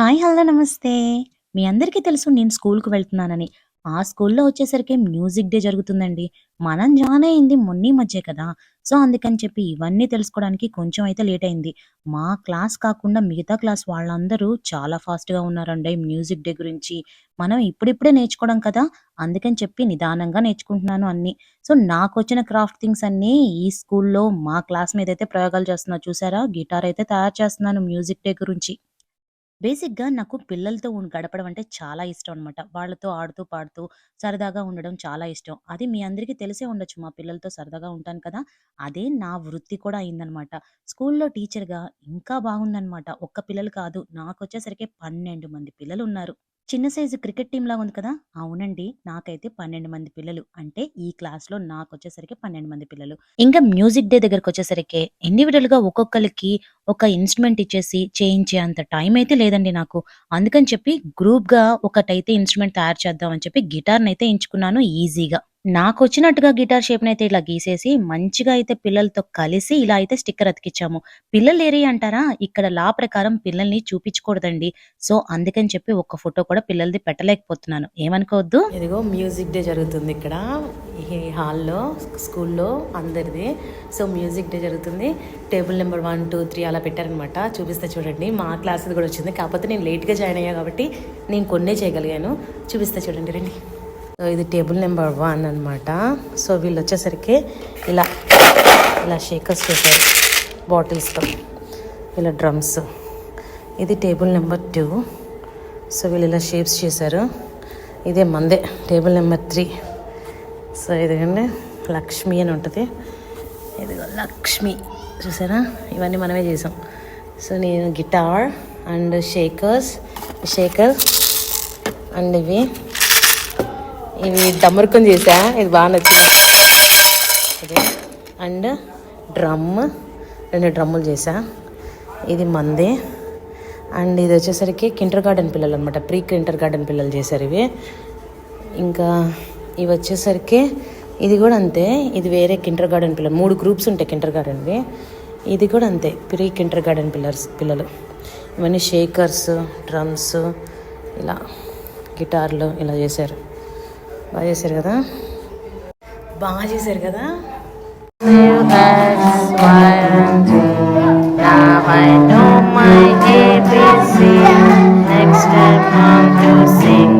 Hi! Hello! నమస్తే. మీ అందరికీ తెలుసు నేను స్కూల్కి వెళ్తున్నానని. ఆ స్కూల్లో వచ్చేసరికి మ్యూజిక్ డే జరుగుతుందండి. మనం జాయిన్ అయింది మొన్నీ మధ్య కదా! సో, అందుకని చెప్పి ఇవన్నీ తెలుసుకోవడానికి కొంచెం అయితే లేట్ అయింది. మా క్లాస్ కాకుండా మిగతా క్లాస్ వాళ్ళందరూ చాలా ఫాస్ట్‌గా ఉన్నారండి మ్యూజిక్ డే గురించి. మనం ఇప్పుడిప్పుడే నేర్చుకోవడం కదా! అందుకని చెప్పి నిదానంగా నేర్చుకుంటున్నాను అన్నీ. సో, నాకు వచ్చిన క్రాఫ్ట్ థింగ్స్ అన్నీ ఈ స్కూల్లో మా క్లాస్ మీద అయితే ప్రయోగాలు చేస్తున్నా చూసారా? గిటార్ అయితే తయారు చేస్తున్నాను మ్యూజిక్ డే గురించి. బేసిక్‌గా నాకు పిల్లలతో గడపడం అంటే చాలా ఇష్టం అనమాట. వాళ్ళతో ఆడుతూ, పాడుతూ సరదాగా ఉండడం చాలా ఇష్టం. అది మీ అందరికీ తెలిసే ఉండొచ్చు. మా పిల్లలతో సరదాగా ఉంటాను కదా! అదే నా వృత్తి కూడా అయిందనమాట. స్కూల్లో టీచర్‌గా ఇంకా బాగుందనమాట. ఒక్క పిల్లలు కాదు. నాకు వచ్చేసరికి పన్నెండు మంది పిల్లలు ఉన్నారు చిన్న సైజు క్రికెట్ టీంలా ఉంది కదా! అవునండి. నాకైతే 12 మంది పిల్లలు. అంటే ఈ క్లాస్‌లో నాకొచ్చేసరికి 12 మంది పిల్లలు. ఇంకా మ్యూజిక్ డే దగ్గరకొచ్చేసరికి ఇండివిజువల్గా ఒక్కొక్కరికి ఒక ఇన్‌స్ట్రుమెంట్ ఇచ్చేసి చేయించే అంత టైం అయితే లేదండి నాకు. అందుకని చెప్పి గ్రూప్‌గా ఒకటైతే ఇన్‌స్ట్రుమెంట్ తయారు చేద్దాం అని చెప్పి గిటార్‌నయితే ఎంచుకున్నాను ఈజీగా. నాకొచ్చినట్టుగా గిటార్ షేప్‌నయితే ఇలా గీసేసి మంచిగా అయితే పిల్లలతో కలిసి ఇలా అయితే స్టిక్కర్ అతికిచ్చాము. పిల్లలేరి అంటారా? ఇక్కడ లా ప్రకారం పిల్లల్ని చూపించకూడదండి. సో, అందుకని చెప్పి ఒక్క ఫోటో కూడా పిల్లలది పెట్టలేకపోతున్నాను. ఏమనుకోవద్దు. ఇదిగో మ్యూజిక్ డే జరుగుతుంది ఇక్కడ. ఈ హాల్‌లో స్కూల్లో అందరిది. సో, మ్యూజిక్ డే జరుగుతుంది. టేబుల్ నెంబర్ 1, 2, 3 అలా పెట్టారనమాట. చూపిస్తా చూడండి. మా క్లాస్‌ది కూడా వచ్చింది. కాకపోతే నేను లేట్‌గా జాయిన్ అయ్యా కాబట్టి నేను కొన్నే చేయగలిగాను. చూపిస్తా చూడండి రండి. సో, ఇది టేబుల్ నెంబర్ వన్ అనమాట. సో, వీళ్ళు వచ్చేసరికి ఇలా ఇలా షేకర్స్ చేశారు బాటిల్స్‌తో. ఇలా డ్రమ్స్. ఇది టేబుల్ నెంబర్ టూ సో, వీళ్ళు ఇలా షేప్స్ చేశారు. ఇదే మందే టేబుల్ నెంబర్ త్రీ సో, ఇదిగోండి లక్ష్మి అని ఉంటుంది ఇదిగో లక్ష్మి చూసారా? ఇవన్నీ మనమే చేసాం. సో, నేను guitar and shakers shaker and ఇవి ఇవి డమరుకం చేసా. ఇది బాగా నచ్చింది. అండ్ డ్రమ్ రెండు డ్రమ్ములు చేసా. ఇది మందే. అండ్ ఇది వచ్చేసరికి కింటర్ గార్డెన్ పిల్లలు అనమాట. ప్రీ కింటర్ గార్డెన్ పిల్లలు చేశారు ఇవి. ఇంకా ఇవి వచ్చేసరికి ఇది కూడా అంతే. ఇది వేరే కిండర్ గార్డెన్ పిల్లలు. మూడు గ్రూప్స్ ఉంటాయి కింటర్ గార్డెన్‌వి. ఇది కూడా అంతే. ప్రీ కింటర్ గార్డెన్ పిల్లర్స్ పిల్లలు. ఇవన్నీ షేకర్స్, డ్రమ్స్ ఇలా గిటార్లు ఇలా చేశారు. బాగా చేశారు కదా! బాగా చేశారు కదా! Now I know my ABC. Next time how to sing.